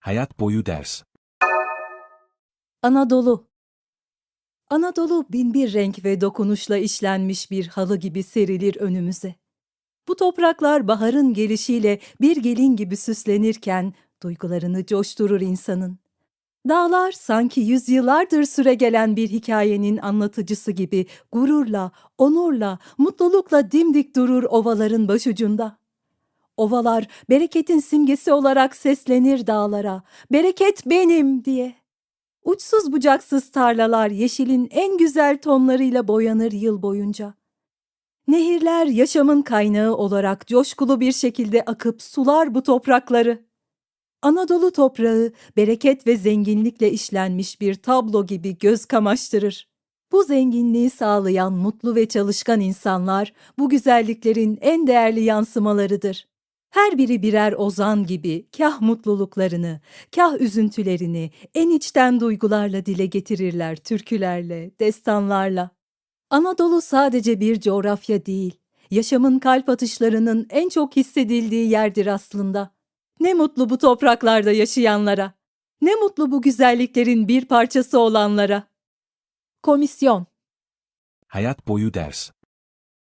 Hayat boyu ders. Anadolu Anadolu binbir renk ve dokunuşla işlenmiş bir halı gibi serilir önümüze. Bu topraklar baharın gelişiyle bir gelin gibi süslenirken duygularını coşturur insanın. Dağlar sanki yüzyıllardır süregelen bir hikayenin anlatıcısı gibi gururla, onurla, mutlulukla dimdik durur ovaların başucunda. Ovalar bereketin simgesi olarak seslenir dağlara, bereket benim diye. Uçsuz bucaksız tarlalar yeşilin en güzel tonlarıyla boyanır yıl boyunca. Nehirler yaşamın kaynağı olarak coşkulu bir şekilde akıp sular bu toprakları. Anadolu toprağı bereket ve zenginlikle işlenmiş bir tablo gibi göz kamaştırır. Bu zenginliği sağlayan mutlu ve çalışkan insanlar bu güzelliklerin en değerli yansımalarıdır. Her biri birer ozan gibi kah mutluluklarını, kah üzüntülerini en içten duygularla dile getirirler türkülerle, destanlarla. Anadolu sadece bir coğrafya değil, yaşamın kalp atışlarının en çok hissedildiği yerdir aslında. Ne mutlu bu topraklarda yaşayanlara. Ne mutlu bu güzelliklerin bir parçası olanlara. Komisyon Hayat boyu ders.